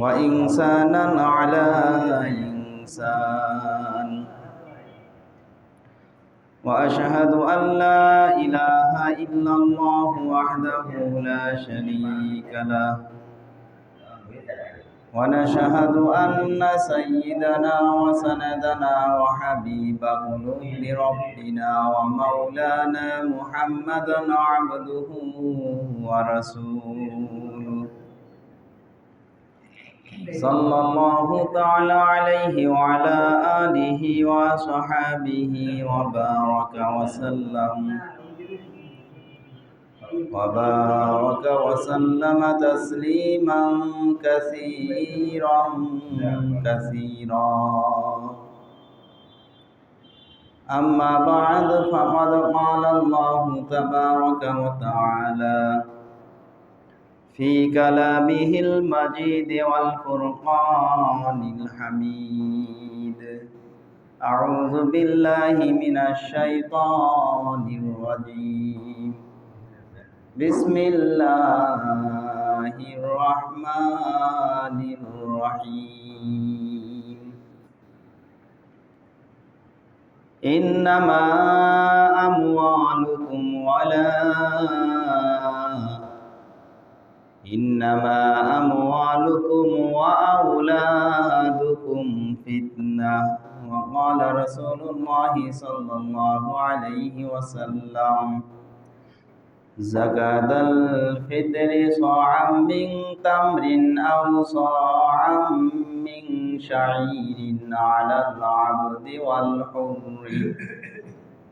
وإنسانا على إنسان. وأشهد أن لا إله إلا الله وحده لا شريك له. ونشهد أن سيدنا وسندنا وحبيب قلوب ربنا ومولانا محمدا عبده ورسوله. صلى الله تعالى عليه وعلى آله وصحابه وبارك وسلم. وبارك وسلم تسليما كثيرا كثيرا. أما بعد فقد قال الله تبارك وتعالى في كلامه المجيد والفرقان الحميد أعوذ بالله من الشيطان الرجيم بسم الله الرحمن الرحيم إنما أموالكم ولا إنما أموالكم وأولادكم فتنة. وقال رسول الله صلى الله عليه وسلم زكاة الفطر صاعا من تمر أو صاعا من شعير على العبد والحر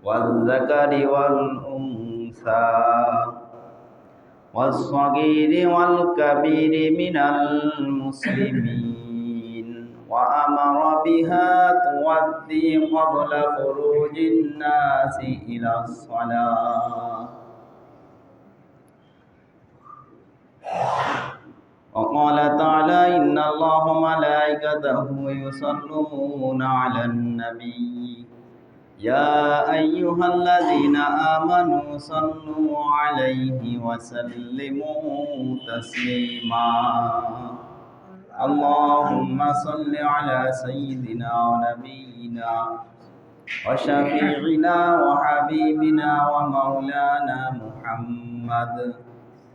والذكر والأنثى. والصغير والكبير من المسلمين وأمر بها تودي قبل خروج الناس إلى الصلاة وقال تعالى إن الله ملائكته يصلون على النبي يا أيها الذين آمنوا صلوا عليه وسلموا تسليما. اللهم صل على سيدنا ونبينا وشفيعنا وحبيبنا ومولانا محمد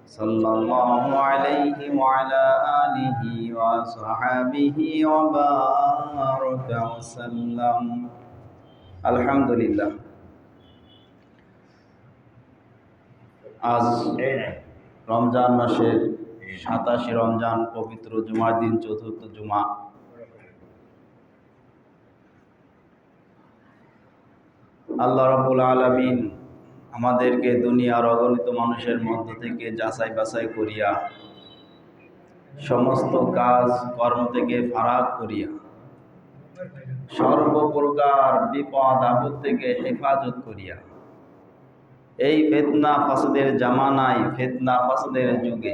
صلى الله عليه وعلى آله وصحبه وبارك وسلم. আলহামদুলিল্লাহ। আজ রমজান মাসের সাতাশে রমজান, পবিত্র জুমার দিন, চতুর্থ জুমা। আল্লাহ রবুল আলমিন আমাদেরকে দুনিয়ার অগণিত মানুষের মধ্য থেকে যাচাই বাছাই করিয়া, সমস্ত কাজ কর্ম থেকে ফারাক করিয়া সর্বপ্রকার বিপদ আপদ থেকে হেফাজত করিয়া। এই ফেতনা ফাসদের জামানায় ফেতনা ফাসদের যুগে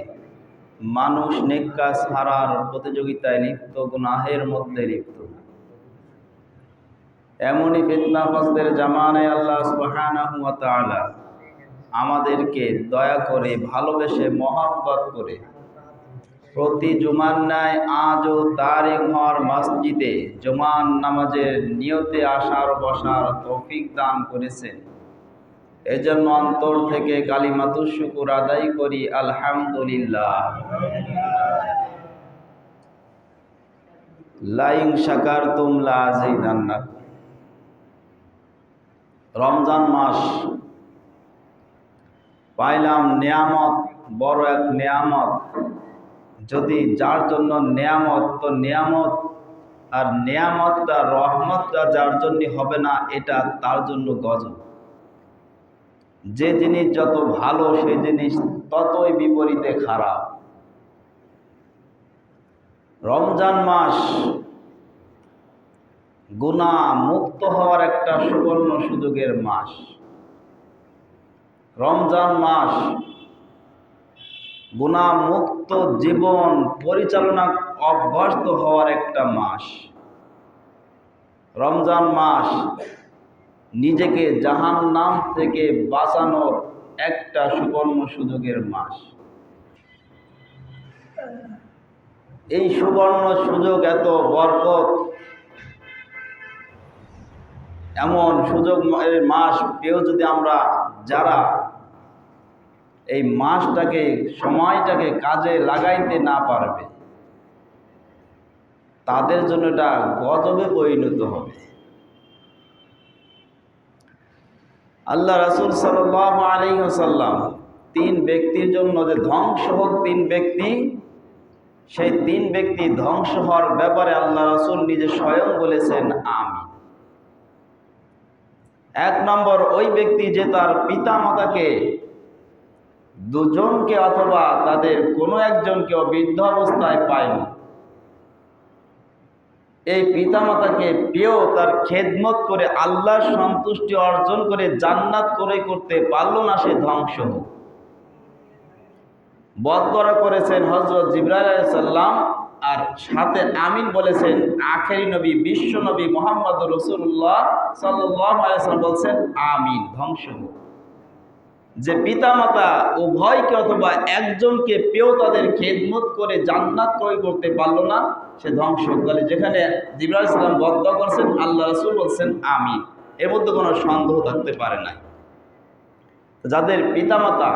মানুষ নেককাজ হারার প্রতিযোগিতায় লিপ্ত, গুনাহের মধ্যে লিপ্ত। এমনই ফেতনা ফাসদের জামানায় আল্লাহ সুবহানাহু আমাদেরকে দয়া করে ভালোবেসে মহব্বত করে প্রতি জুমান ন্যায় আজও তারই ঘর মসজিদে জুমান নামাজের নিয়তে আসার বসার তৌফিক দান করেছেন। এজন্য অন্তর থেকে কালিমাতু শুকুর আদায় করি, আলহামদুলিল্লাহ। লাইং সাকার তুমলা আজিদান্নাক রমজান মাস, পাইলাম নিয়ামত, বড় এক নিয়ামত। যদি যার জন্য নেয়ামত, তো নিয়ামত আর নিয়ামতটা রহমতটা যার জন্য হবে না, এটা তার জন্য গজব। যে জিনিস যত ভালো সেই জিনিস ততই বিপরীতে খারাপ। রমজান মাস গুণা মুক্ত হওয়ার একটা সুবর্ণ সুযোগের মাস। রমজান মাস গুণা মুক্ত জীবন পরিচালনা অভ্যস্ত হওয়ার একটা মাস। রমজান মাস নিজেকে জাহান নাম থেকে বাঁচানোর একটা সুবর্ণ সুযোগের মাস। এই সুবর্ণ সুযোগ এত বরকত। এমন সুযোগ মাস পেয়েও যদি আমরা যারা এই মাসটাকে সময়টাকে কাজে লাগাইতে না পারবে। তাদের জন্য এটা গজবে পরিণত হবে। আল্লাহ রাসুল সাল্লাম তিন ব্যক্তির জন্য যে ধ্বংস হোক তিন ব্যক্তি, সেই তিন ব্যক্তি ধ্বংস হওয়ার ব্যাপারে আল্লাহ রাসুল নিজে স্বয়ং বলেছেন আমি এক নম্বর, ওই ব্যক্তি যে তার পিতা মাতাকে দুজনকে অথবা তাদের কোনো একজনকে বৃদ্ধ অবস্থায় পায়নি। এই পিতামাতাকে পেয়েও তার খেদমত করে আল্লাহর সন্তুষ্টি অর্জন করে জান্নাত করে করতে পারল না সে ধ্বংস। হোক বদরা করেছেন হজরত জিব্রাইল সাল্লাম আর সাথে আমিন বলেছেন আখেরি নবী, বিশ্ব নবী মোহাম্মদ রসুল্লাহ সাল্লাম বলছেন, আমিন, ধ্বংস হোক। যে পিতামাতা উভয়কে অথবা একজনকে পেয়েও তাদের খেদমত করে জান্নাত ক্রয় করতে পারল না, সে ধ্বংস তাহলে যেখানে জিবরাল ইসলাম বদ্ধ করছেন, আল্লাহ রসুল বলছেন আমি এর মধ্যে কোনো সন্দেহ থাকতে পারে না যাদের পিতামাতা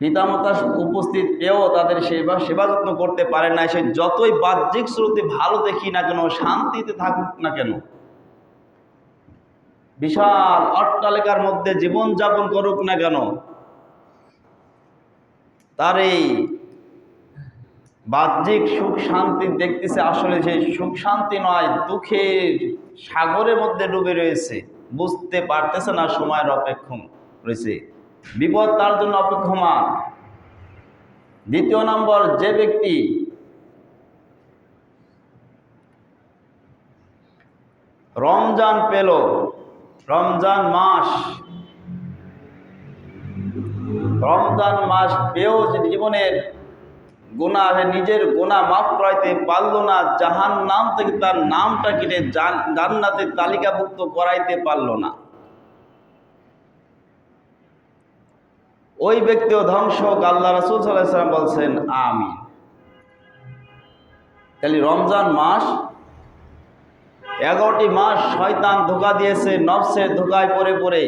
পিতামাতা উপস্থিত পেয়েও তাদের সেবা সেবা যত্ন করতে পারে না সে যতই বাহ্যিক শ্রুতি ভালো দেখি না কেন, শান্তিতে থাকুক না কেন বিশাল অট্টালিকার মধ্যে জীবন যাপন করুক না কেন, তার এই বাহ্যিক সুখ শান্তি দেখতেছে আসলে সেই সুখ শান্তি নয়, দুঃখের সাগরের মধ্যে ডুবে রয়েছে। বুঝতে পারতেছে না সময়ের অপেক্ষম রয়েছে। বিপদ তার জন্য অপেক্ষমান। দ্বিতীয় নম্বর, যে ব্যক্তি রমজান পেল রমজান মাস। রমজান মাস পেয়েও জীবনের গোনা নিজের গোনা মাফ করাইতে পারল না জাহান নাম থেকে তার নামটা কেটে জান্নাতের তালিকাভুক্ত করাইতে পারল না। ওই ব্যক্তিও ধ্বংস হোক আল্লাহ রসুল সাল্লাম বলছেন আমি তাহলে রমজান মাস এগারোটি মাস শয়তান ধোকা দিয়েছে, নফসের ধোকায় পড়ে পড়ে।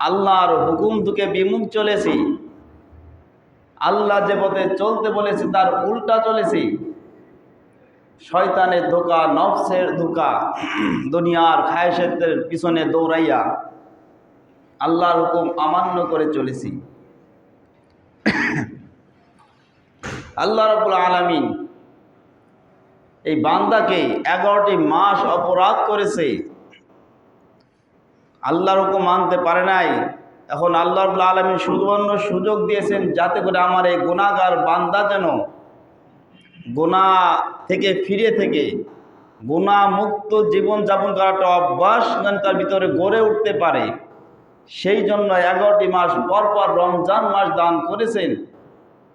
আল্লাহর হুকুম দুকে বিমুখ চলেছি। আল্লাহ যে পথে চলতে বলেছে, তার উল্টা চলেছি। শয়তানের ধোকা, নফসের ধোকা, দুনিয়ার খায়সের পিছনে দৌড়াইয়া আল্লাহর হুকুম অমান্য করে চলেছি। আল্লাহ রবুল আলমিন এই বান্দাকে এগারোটি মাস অপরাধ করেছে। আল্লাহর হুকুম মানতে পারে নাই। এখন আল্লাহ আলমী সুবর্ণ সুযোগ দিয়েছেন যাতে করে আমার এই গুণাগার বান্দা যেন গুণা থেকে ফিরে থেকে গুণা মুক্ত জীবনযাপন করাটা অভ্যাস যেন তার ভিতরে গড়ে উঠতে পারে। সেই জন্য এগারোটি মাস পর পর রমজান মাস দান করেছেন।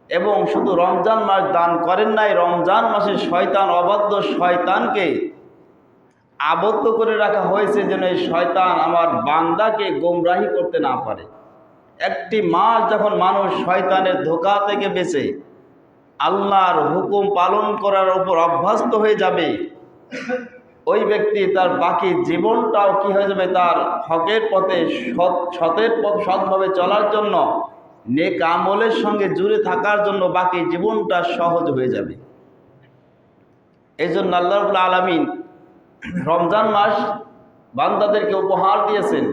এবং শুধু রমজান মাস দান করেন নাই, রমজান মাসে শয়তান, অবাধ্য শয়তানকে আবদ্ধ করে রাখা হয়েছে যেন এই শয়তান আমার বান্দাকে গোমরাহি করতে না পারে। একটি মাস যখন মানুষ শয়তানের ধোকা থেকে বেঁচে আল্লাহর হুকুম পালন করার উপর অভ্যস্ত হয়ে যাবে, ওই ব্যক্তি তার বাকি জীবনটাও কি হয়ে যাবে? তার হকের পথে সৎ, সতের পথ, সৎভাবে চলার জন্য নেক আমলের সঙ্গে জুড়ে থাকার জন্য বাকি জীবনটা সহজ হয়ে যাবে। এই জন্য আল্লাহ আলমিন রমজান মাস বান্দাদেরকে উপহার দিয়েছেন।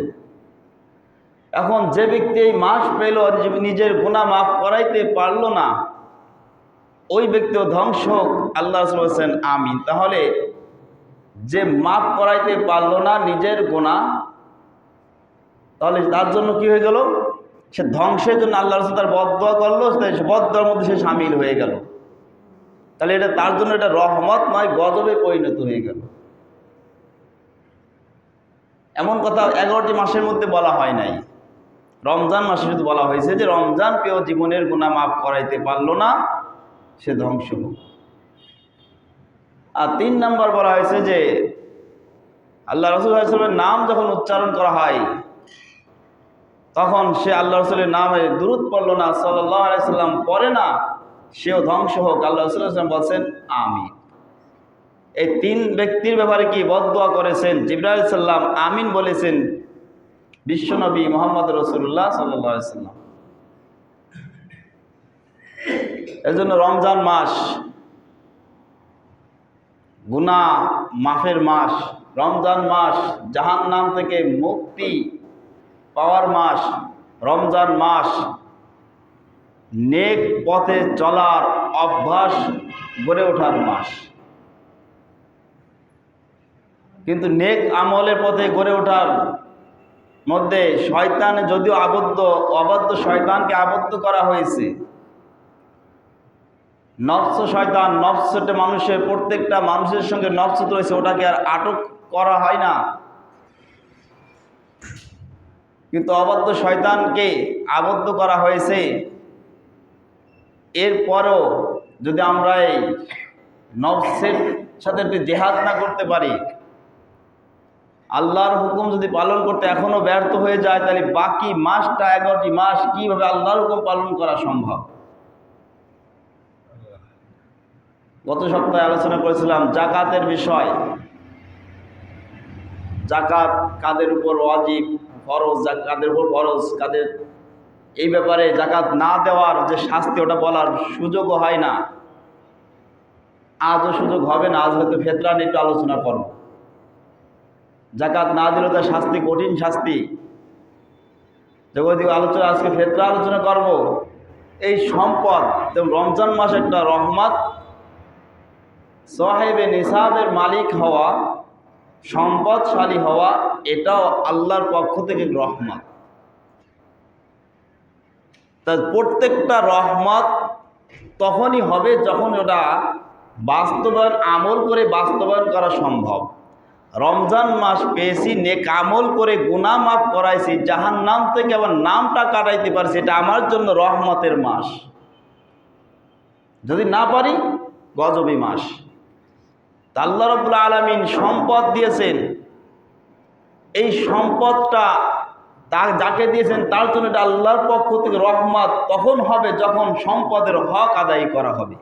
এখন যে ব্যক্তি এই মাস পেল, নিজের গুণা মাফ করাইতে পারল না, ওই ব্যক্তিও ধ্বংস আল্লাহ বলছেন, আমিন। তাহলে যে মাফ করাইতে পারল না নিজের গোনা তাহলে তার জন্য কি হয়ে গেল? সে ধ্বংসের জন্য আল্লাহ রসুল তার বদয়া করল, সে বদয়ার মধ্যে সে সামিল হয়ে গেল। তাহলে এটা তার জন্য এটা রহমত নয় গজবে পরিণত হয়ে গেল। এমন কথা এগারোটি মাসের মধ্যে বলা হয় নাই। রমজান মাসে শুধু বলা হয়েছে যে রমজান পেয়েও জীবনের গুণা মাফ করাইতে পারল না, সে ধ্বংস হোক। আর তিন নম্বর বলা হয়েছে যে আল্লাহ রসুল নাম যখন উচ্চারণ করা হয় তখন সে আল্লাহ রসুলের নামে দূরত পড়ল না সাল্লাহ আলাইসাল্লাম পরে না, সেও ধ্বংস হোক। আল্লাহ রসুল্লাহাম বলছেন আমি এই তিন ব্যক্তির ব্যাপারে কি বদোয়া করেছেন? জিব্রাহিল সাল্লাম আমিন বলেছেন বিশ্বনবী মোহাম্মদ রসুল্লাহ সাল্লাহ সাল্লাম। এই জন্য রমজান মাস গুনা মাফের মাস, রমজান মাস জাহান নাম থেকে মুক্তি পাওয়ার মাস, রমজান মাস, নেক পথে চলার অভ্যাস গড়ে ওঠার মাস। কিন্তু নেক আমলের পথে গড়ে ওঠার মধ্যে শয়তান যদিও আবদ্ধ, অবাধ্য শয়তানকে আবদ্ধ করা হয়েছে। নফস শয়তান নফসটা মানুষের প্রত্যেকটা মানুষের সঙ্গে নফস রয়েছে, ওটাকে আর আটক করা হয় না। কিন্তু অবাধ্য শয়তানকে আবদ্ধ করা হয়েছে। এরপরও যদি আমরা এই নবসের সাথে একটু জেহাদ না করতে পারি, আল্লাহর হুকুম যদি পালন করতে এখনও ব্যর্থ হয়ে যায়, তাহলে বাকি মাসটা, এগারোটি মাস কীভাবে আল্লাহর হুকুম পালন করা সম্ভব? গত সপ্তাহে আলোচনা করেছিলাম জাকাতের বিষয়। জাকাত কাদের উপর ওয়াজিব? ফরজ কাদের উপর ফরজ, কাদের এই ব্যাপারে জাকাত না দেওয়ার যে শাস্তি, ওটা বলার সুযোগও হয় না। আজও সুযোগ হবে না, আজ হয়তো ফেতরা নিয়ে একটু আলোচনা করো জাকাত না দিলে তার শাস্তি কঠিন শাস্তি। জগতিক আলোচনা, আজকে ফেতরা আলোচনা করব। এই সম্পদ রমজান মাস একটা রহমত, সাহেবে নিসাবের মালিক হওয়া সম্পদশালী হওয়া, এটাও আল্লাহর পক্ষ থেকে রহমত। তা প্রত্যেকটা রহমত তখনই হবে যখন ওটা বাস্তবায়ন, আমল করে বাস্তবায়ন করা সম্ভব। রমজান মাস পেয়েছি, নেক আমল করে গুনাহ মাফ করাইছি যাহার নাম থেকে আবার নামটা কাটাইতে পারছি, এটা আমার জন্য রহমতের মাস। যদি না পারি, গজবী মাস। আল্লাহ রবুল্লা আলমিন সম্পদ দিয়েছেন। এই সম্পদটা তা যাকে দিয়েছেন তার জন্য এটা আল্লাহর পক্ষ থেকে রহমত তখন হবে যখন সম্পদের হক আদায় করা হবে।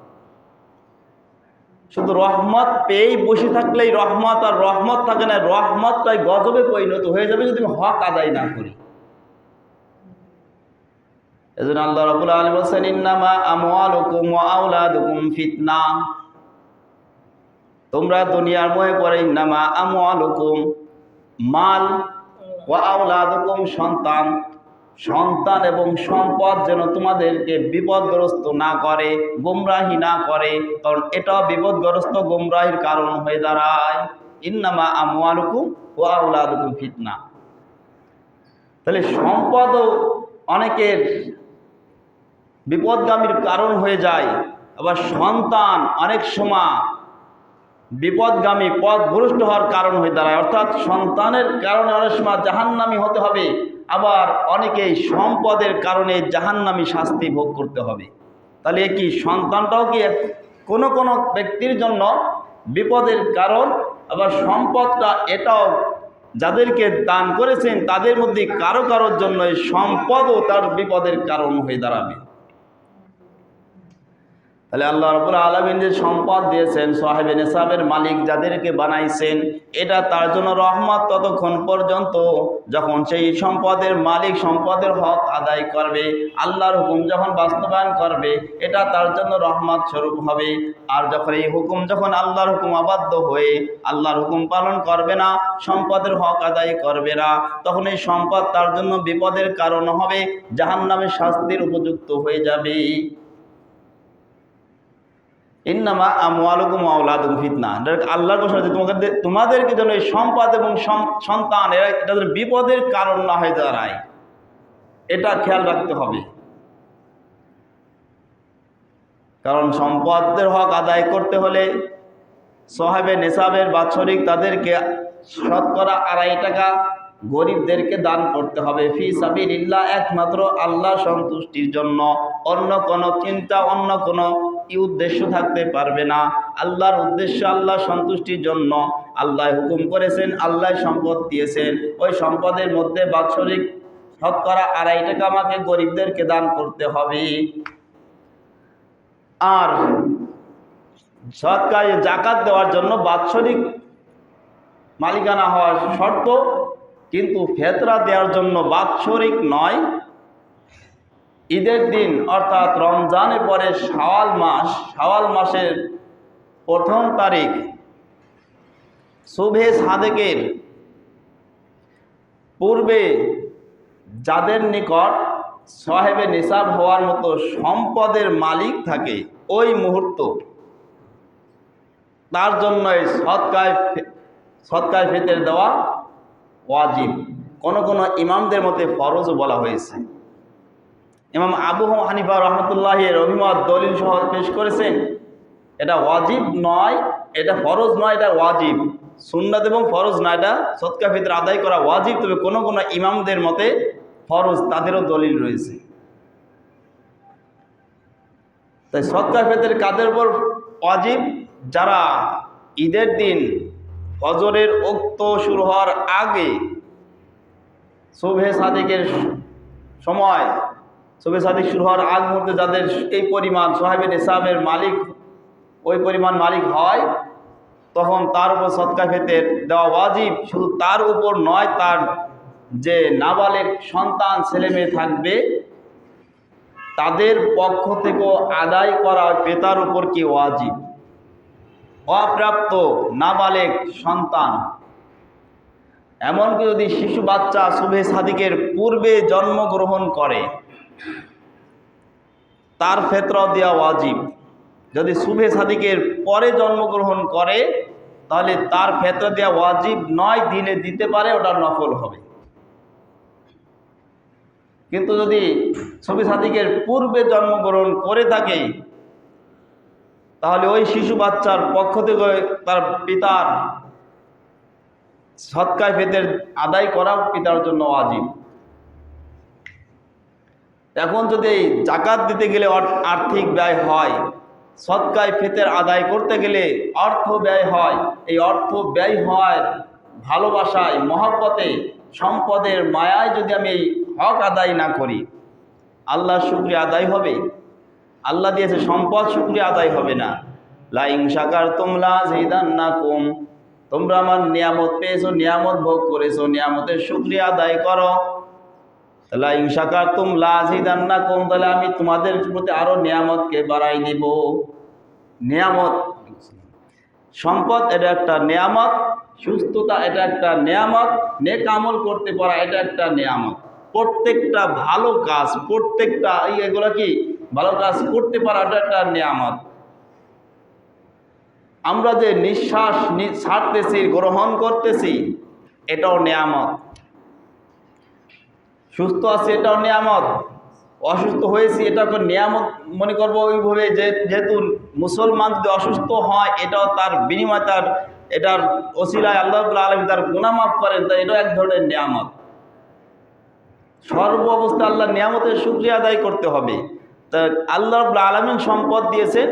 শুধু রহমত পেয়েই বসে থাকলেই রহমত আর রহমত থাকে না, রহমতটাই গজবে পরিণত হয়ে যাবে যদি আমি হক আদায় না করি। এজন্য আল্লাহ রাব্বুল আলামিন বলেন ইন্নামা আমওয়ালুকুম ওয়া ফিতনা। তোমরা দুনিয়ার ময়ে পড়ে ইন্নামা আমওয়ালুকুম মাল ওয়া আওলাদুকুম সন্তান। সন্তান এবং সম্পদ যেন তোমাদেরকে বিপদগ্রস্ত না করে, গোমরাহি না করে, কারণ এটা বিপদগ্রস্ত, গোমরাহির কারণ হয়ে দাঁড়ায়। ইন্নামা আমওয়ালুকুম ওয়া আওলাদুকুম ফিতনা। তাহলে সম্পদও অনেকের বিপদগামীর কারণ হয়ে যায়। আবার সন্তান অনেক সময় বিপদগামী পথ ভ্রষ্ট হওয়ার কারণ হয়ে দাঁড়ায়। অর্থাৎ সন্তানের কারণে অনেক সময় জাহান্নামি হতে হবে, আবার অনেকেই সম্পদের কারণে জাহান্নামি শাস্তি ভোগ করতে হবে। তাহলে কি সন্তানটাও কি কোনো কোনো ব্যক্তির জন্য বিপদের কারণ, আবার সম্পদটা এটাও যাদেরকে দান করেছেন তাদের মধ্যে কারও কারোর জন্য সম্পদও তার বিপদের কারণ হয়ে দাঁড়াবে। তাহলে আল্লাহ রবুল আলমিন যে সম্পদ দিয়েছেন, সাহেব নেসাবের মালিক যাদেরকে বানাইছেন, এটা তার জন্য রহমত ততক্ষণ পর্যন্ত যখন সেই সম্পদের মালিক সম্পদের হক আদায় করবে, আল্লাহর হুকুম যখন বাস্তবায়ন করবে, এটা তার জন্য রহমত স্বরূপ হবে। আর যখন এই হুকুম যখন আল্লাহর হুকুম অবাধ্য হয়ে আল্লাহর হুকুম পালন করবে না, সম্পদের হক আদায় করবে না, তখন এই সম্পদ তার জন্য বিপদের কারণ হবে জাহান্নামের শাস্তির উপযুক্ত হয়ে যাবে। ইন্নামা আমওয়ালুকুম আওলাদুকুম ফিতনা। আল্লাহর ঘোষণা যে তোমাকে তোমাদেরকে যেন এই সম্পদ এবং সন্তান, এরা এটা বিপদের কারণ না হয়ে দাঁড়ায়। এটা খেয়াল রাখতে হবে। কারণ সম্পদের হক আদায় করতে হলে সোহাবে নেশাবের বাৎসরিক তাদেরকে শতকরা আড়াই টাকা গরিবদেরকে দান করতে হবে। ফি সাবিলিল্লাহ একমাত্র আল্লাহ সন্তুষ্টির জন্য। অন্য কোনো চিন্তা, অন্য কোনো উদ্দেশ্য থাকতে পারবে না? আল্লাহর উদ্দেশ্য আল্লাহ সন্তুষ্টির জন্য। আল্লাহ হুকুম করেছেন, আল্লাহ সম্পদ দিয়েছেন। ওই সম্পদের মধ্যে বাৎসরিক শতকরা আড়াই টাকা আমাকে গরিবদেরকে দান করতে হবে। আর সৎকারে জাকাত দেওয়ার জন্য বাৎসরিক মালিকানা হওয়ার শর্ত, কিন্তু ফেতরা দেওয়ার জন্য বাৎসরিক নয় ঈদের দিন, অর্থাৎ রমজানের পরে শাওয়াল মাস, শাওয়াল মাসের প্রথম তারিখ, শুভে সাদেকের পূর্বে যাদের নিকট সাহেবে নিসাব হওয়ার মতো সম্পদের মালিক থাকে, ওই মুহূর্ত। তার জন্য এই সৎকায় সৎকায় ফেতের দেওয়া ওয়াজিব। কোন কোনো ইমামদের মতে ফরজও বলা হয়েছে। ইমাম আবু হানিফা রহমতুল্লাহের অভিমত দলিল সহ পেশ করেছেন। এটা ওয়াজিব নয়, এটা ফরজ নয়, এটা ওয়াজিব। সুন্নাত এবং ফরজ নয় এটা সৎকা ফিতর আদায় করা ওয়াজিব, তবে কোনো কোনো ইমামদের মতে ফরজ, তাদেরও দলিল রয়েছে। তাই সৎকা ফেতের কাদের উপর ওয়াজিব, যারা ঈদের দিন ফজরের উক্ত শুরু হওয়ার আগে শুভে সাদিকের সময় শুভে সাদিক শুরু হওয়ার আগ মুহূর্তে যাদের এই পরিমাণ সোহাবে নিসাবের মালিক, ওই পরিমাণ মালিক হয়, তখন তার উপর সৎকা ফেতের দেওয়া ওয়াজিব শুধু তার উপর নয়, তার যে নাবালেক সন্তান ছেলে মেয়ে থাকবে, তাদের পক্ষ থেকেও আদায় করা পেতার উপর কি ওয়াজিব? অপ্রাপ্ত নাবালেক সন্তান। এমনকি যদি শিশু বাচ্চা শুভে সাদিকের পূর্বে জন্মগ্রহণ করে তার ফেতরাও দেওয়া ওয়াজিব। যদি শুভে সাদিকের পরে জন্মগ্রহণ করে, তাহলে তার ফেতরা দেওয়া ওয়াজিব নয়, দিনে দিতে পারে, ওটা নফল হবে। কিন্তু যদি ছবি সাদিকের পূর্বে জন্মগ্রহণ করে থাকে, তাহলে ওই শিশু বাচ্চার পক্ষ থেকে তার পিতার সৎকায় ফেতের আদায় করা পিতার জন্য আজীব এখন যদি জাকাত দিতে গেলে আর্থিক ব্যয় হয়, সৎকায় ফেতের আদায় করতে গেলে অর্থ ব্যয় হয়। এই অর্থ ব্যয় হয় ভালোবাসায়, মহব্বতে, সম্পদের মায়ায় যদি আমি এই হক আদায় না করি আল্লাহ শুক্রিয়া আদায় হবে? আল্লাহ দিয়েছে সম্পদ, শুক্রিয়া আদায় হবে না। লাইং সাকার তোমলা জিদান না কম তোমরা আমার নিয়ামত পেয়েছ, নিয়ামত ভোগ করেছ, নিয়ামতের শুক্রিয়া আদায় করো। জিদান না কম তাহলে আমি তোমাদের প্রতি আরও নিয়ামতকে বাড়াই দিব। নিয়ামত। সম্পদ এটা একটা নিয়ামত, সুস্থতা এটা একটা নিয়ামত, নেক আমল করতে পারা এটা একটা নিয়ামত। প্রত্যেকটা ভালো কাজ, প্রত্যেকটা এগুলো কি? ভালো কাজ করতে পারা এটা একটা নিয়ামত। আমরা যে নিঃশ্বাস ছাড়তেছি, গ্রহণ করতেছি, এটাও নিয়ামত। সুস্থ আছি, এটাও নিয়ামত। অসুস্থ হয়েছি, এটাকে নিয়ামত মনে করব ওইভাবে যে, যেহেতু মুসলমান যদি অসুস্থ হয়, এটাও তার বিনিময় তার, এটার ওসিলায় আল্লাহ আলমী তার গুণামাফ করেন তা এটাও এক ধরনের নিয়ামত। সর্ব অবস্থা আল্লাহ নিয়ামতের শুক্রিয়া আদায় করতে হবে। তা আল্লাহ আলমিন সম্পদ দিয়েছেন,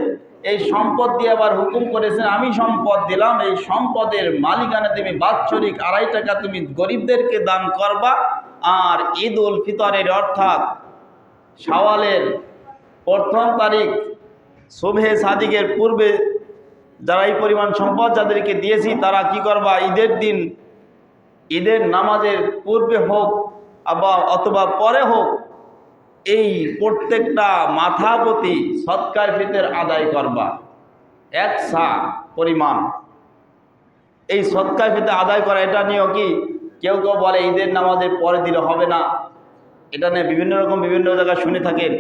এই সম্পদ দিয়ে আবার হুকুম করেছেন, আমি সম্পদ দিলাম, এই সম্পদের মালিকানা তুমি বাৎসরিক আড়াই টাকা তুমি গরিবদেরকে দান করবা আর ঈদ উল ফিতরের অর্থাৎ শাওয়ালের প্রথম তারিখ শোভে সাদিকের পূর্বে যারা এই পরিমাণ সম্পদ যাদেরকে দিয়েছি, তারা কি করবা? ঈদের দিন, ঈদের নামাজের পূর্বে হোক আবার অথবা পরে হোক, এই প্রত্যেকটা মাথা প্রতি সৎকার ফিতের আদায় করবা। এক সা পরিমাণ। এই সৎকার ফিতে আদায় করা এটা নিয়েও কি কেউ কেউ বলে ঈদের নামাজের পরে দিলে হবে না। এটা নিয়ে বিভিন্ন রকম বিভিন্ন জায়গায় শুনে থাকেন।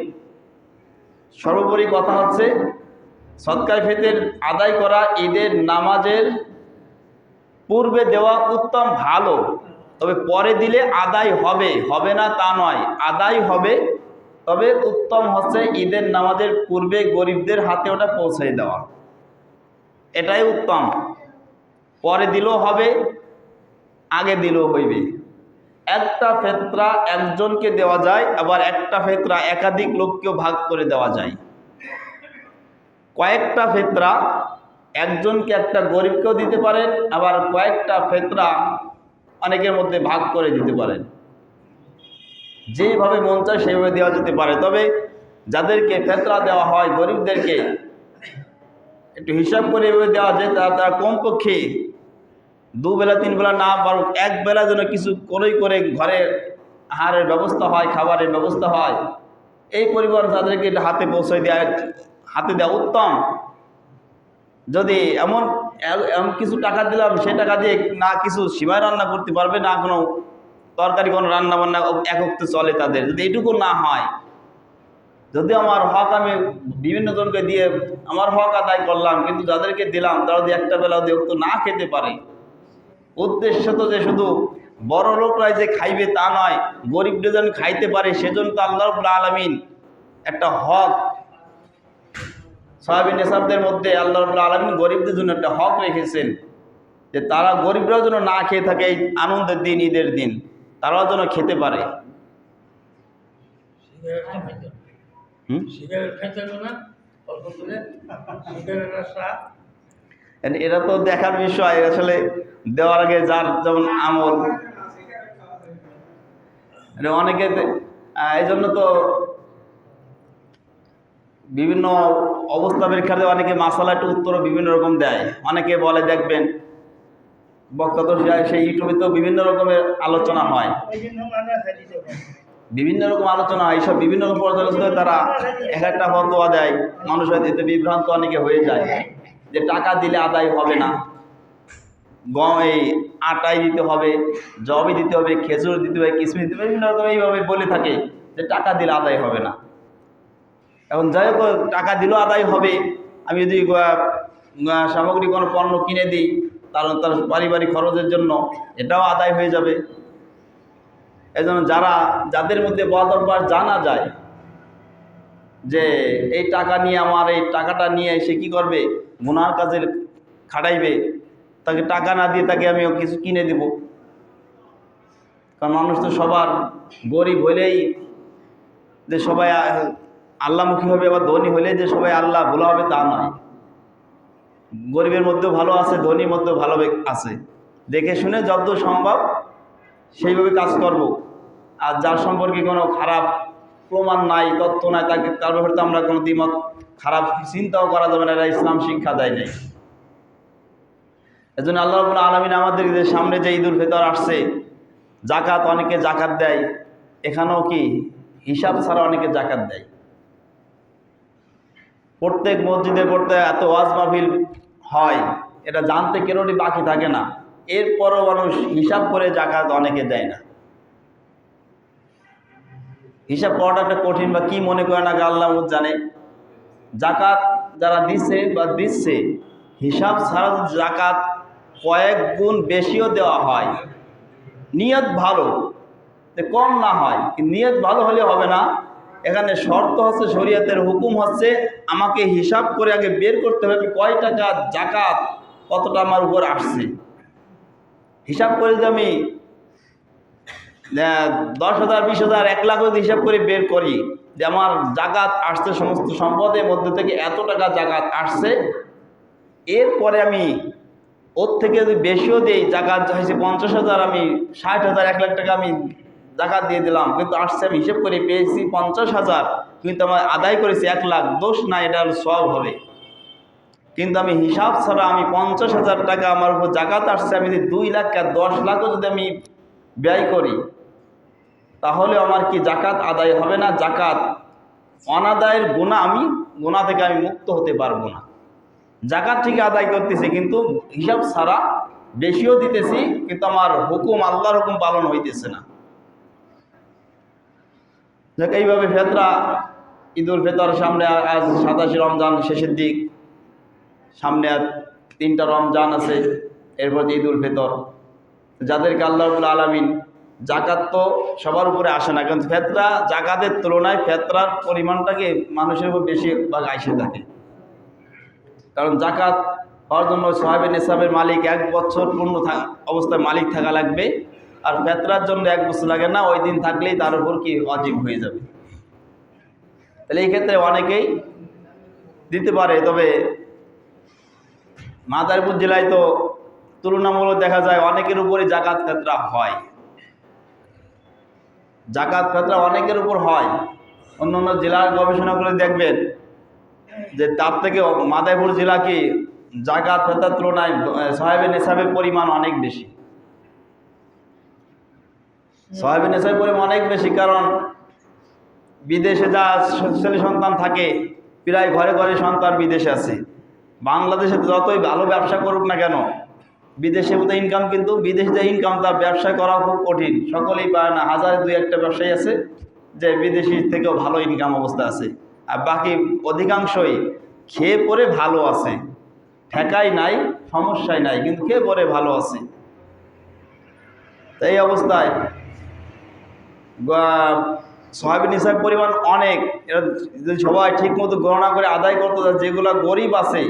সর্বোপরি কথা হচ্ছে, সৎকার ফেতের আদায় করা ঈদের নামাজের পূর্বে দেওয়া উত্তম ভালো, তবে পরে দিলে আদায় হবে হবে না তা নয়, আদায় হবে, তবে উত্তম হচ্ছে ঈদের নামাজের পূর্বে গরিবদের হাতে ওটা পৌঁছে দেওয়া। এটাই উত্তম। পরে দিলেও হবে আগে দিলেও হইবে। একটা ফেতরা একজনকে দেওয়া যায়, আবার একটা ফেতরা একাধিক লোককেও ভাগ করে দেওয়া যায়। কয়েকটা ফেতরা একজনকে একটা গরিবকেও দিতে পারেন, আবার কয়েকটা ফেতরা অনেকের মধ্যে ভাগ করে দিতে পারেন। যেভাবে মন চায় সেইভাবে দেওয়া যেতে পারে। তবে যাদেরকে ফেতরা দেওয়া হয় গরিবদেরকে একটু হিসাব করে এভাবে দেওয়া যায়, তারা তারা কমপক্ষে দুবেলা তিন বেলা না পারুক এক বেলা যেন কিছু করেই করে ঘরে আহারের ব্যবস্থা হয়, খাবারের ব্যবস্থা হয়, এই পরিবার তাদেরকে হাতে পৌঁছে দেওয়া হাতে দেওয়া উত্তম। যদি এমন এমন কিছু টাকা দিলাম সে টাকা দিয়ে না কিছু সীমায় রান্না করতে পারবে, না কোনো তরকারি, কোনো রান্না বান্না একত্রে চলে তাদের। যদি এটুকু না হয়, যদি আমার হক আমি বিভিন্ন জনকে দিয়ে, আমার হক আদায় করলাম, কিন্তু যাদেরকে দিলাম, তারা যদি একটা বেলা যদি না খেতে পারে উদ্দেশ্য তো যে শুধু বড় লোকরাই যে খাইবে তা নয় গরিব যেন খাইতে পারে সেজন্য তো আল্লাহ আলমিন একটা হক সয়াবিন নেশাবদের মধ্যে আল্লাহ আলমিন গরিবদের জন্য একটা হক রেখেছেন যে তারা গরিবরাও যেন না খেয়ে থাকে এই আনন্দের দিন ঈদের দিন তারাও যেন খেতে পারে। হুম? এটা তো দেখার বিষয়, আসলে দেওয়ার আগে যার যেমন আমল। অনেকে এই জন্য তো বিভিন্ন অবস্থা পরীক্ষাতে অনেকে মাসালা একটু উত্তরও বিভিন্ন রকম দেয়। অনেকে বলে, দেখবেন, বক্তা তো সেই ইউটিউবে তো বিভিন্ন রকমের আলোচনা হয়। মানে বিভিন্ন রকম আলোচনা হয়, এইসব বিভিন্ন রকম পর্যালোচনায় তারা এক একটা ফতোয়া দেয়। মানুষ এতে বিভ্রান্ত অনেকে হয়ে যায়। যে টাকা দিলে আদায় হবে না। গম এই আটাই দিতে হবে, জবই দিতে হবে, খেজুর দিতে হবে, কিসমিস দিতে হবে, বিভিন্ন রকম এইভাবে বলে থাকে যে টাকা দিলে আদায় হবে না। এখন যাই হোক, টাকা দিলেও আদায় হবে। আমি যদি সামগ্রিক কোনো পণ্য কিনে দিই, তার তার পারিবারিক খরচের জন্য, এটাও আদায় হয়ে যাবে। এজন্য যারা, যাদের মধ্যে বদ অভ্যাস জানা যায় যে এই টাকা নিয়ে, আমার এই টাকাটা নিয়ে সে কি করবে? গুনার কাজে খাটাইবে, তাকে টাকা না দিয়ে তাকে আমি কিছু কিনে দেব। কারণ মানুষ তো সবার গরিব হলেই যে সবাই আল্লাহমুখী হবে আবার ধনী হলে যে সবাই আল্লাহ ভোলা হবে তা নয়। গরিবের মধ্যেও ভালো আছে, ধনীর মধ্যেও ভালো আছে। দেখে শুনে যতদূর সম্ভব সেইভাবে কাজ করব। আর যার সম্পর্কে কোনো খারাপ প্রমাণ নাই, তথ্য নাই তাকে তার ব্যাপারে তো আমরা কোনো দ্বিমত, খারাপ চিন্তাও করা যাবে না এটা ইসলাম শিক্ষা দেয় নাই। এজন্য আল্লাহ রবুল্লা আলমিন আমাদের সামনে যে ঈদুল ফিতর আসছে জাকাত অনেকে জাকাত দেয়, এখানেও কি হিসাব ছাড়া অনেকে জাকাত দেয়? প্রত্যেক মসজিদে পড়তে এত ওয়াজ মাহফিল হয়, এটা জানতে কেরোটি বাকি থাকে না। এরপরও মানুষ হিসাব করে জাকাত অনেকে দেয় না। হিসাব করাটা একটা কঠিন বা কি মনে করে না আল্লাহ জানে। জাকাত যারা দিচ্ছে বা দিচ্ছে, হিসাব ছাড়া জাকাত কয়েক গুণ বেশিও দেওয়া হয়, নিয়ত ভালো কম না হয় নিয়ত ভালো হলে হবে না। এখানে শর্ত হচ্ছে শরীয়তের হুকুম হচ্ছে, আমাকে হিসাব করে আগে বের করতে হবে কয় টাকা জাকাত, কতটা আমার উপর আসছে। হিসাব করে যে আমি দশ হাজার, বিশ হাজার, এক লাখ হিসাব করে বের করি যে আমার জাগাত আসছে সমস্ত সম্পদের মধ্যে থেকে এত টাকা জাগাত আসছে। এরপরে আমি ওর থেকে যদি বেশিও দিই জাগাত হয়েছে পঞ্চাশ হাজার, আমি ষাট হাজার, এক লাখ টাকা আমি জাকাত দিয়ে দিলাম। কিন্তু আসছে, আমি হিসেব করে পেয়েছি পঞ্চাশ হাজার, কিন্তু আমার আদায় করেছি এক লাখ, দোষ না এটা সব হবে। কিন্তু আমি হিসাব ছাড়া আমি পঞ্চাশ হাজার টাকা আমার উপর জাকাত আসছে, আমি যদি দুই লাখ আর দশ লাখও যদি আমি ব্যয় করি তাহলে আমার কি জাকাত আদায় হবে না? জাকাত অনাদায়ের গোনা আমি গোনা থেকে আমি মুক্ত হতে পারব না। জাকাত ঠিক আদায় করতেছি, কিন্তু হিসাব ছাড়া বেশিও দিতেছি, কিন্তু আমার হুকুম, আল্লাহর হুকুম পালন হইতেছে না। দেখ এইভাবে ফেতরা, ঈদুল ফেতর সামনে আজ সাতাশে রমজান শেষের দিক। সামনে তিনটা রমজান আছে, এরপর ঈদুল ফেতর। যাদেরকে আল্লাহ আলমিন জাকাত তো সবার উপরে আসে না, কিন্তু ফেতরা জাকাতের তুলনায় ফেতরার পরিমাণটাকে মানুষের উপর বেশি ভাগ আইসে থাকে। কারণ জাকাত হওয়ার জন্য সোহাবের নিসাবের মালিক এক বছর পূর্ণ অবস্থায় মালিক থাকা লাগবে, আর ফেতরার জন্য এক বছর লাগে না, ওই দিন থাকলেই তার উপর কি অজীব হয়ে যাবে। তাহলে এই ক্ষেত্রে অনেকেই দিতে পারে, তবে মাদারীপুর জেলায় তো তুলনামূলক দেখা যায় অনেকের উপরে জাকাত ফেতরা হয়। জাকাত ফেতরা অনেকের উপর হয়। অন্য অন্য জেলার গবেষণা করে দেখবেন যে তার থেকে মাদারীপুর জেলা কি জাকাত ফেতার তুলনায় সাহেবের নেশাবের পরিমাণ অনেক বেশি। সাহেবের নেশাবের পরিমাণ অনেক বেশি কারণ বিদেশে যা ছেলে সন্তান থাকে, প্রায় ঘরে ঘরে সন্তান বিদেশে আছে। বাংলাদেশে যতই ভালো ব্যবসা করুক না কেন বিদেশে মতো ইনকাম কিন্তু বিদেশে যে ইনকাম তার ব্যবসা করা খুব কঠিন। সকলেই পায় না। হাজারে দুই একটা ব্যবসায়ী আছে যে বিদেশি থেকেও ভালো ইনকাম অবস্থা আছে। আর বাকি অধিকাংশই খেয়ে পরে ভালো আছে। ঠেকাই নাই সমস্যাই নাই, কিন্তু খেয়ে পরে ভালো আছে। এই অবস্থায় সয়াবিন হিসাব পরিমাণ অনেক। যদি সবাই ঠিক মতো গণনা করে আদায় করতে যেগুলো গরিব আছে,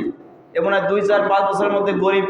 এমন দুই, চার, পাঁচ বছরের মধ্যে গরিব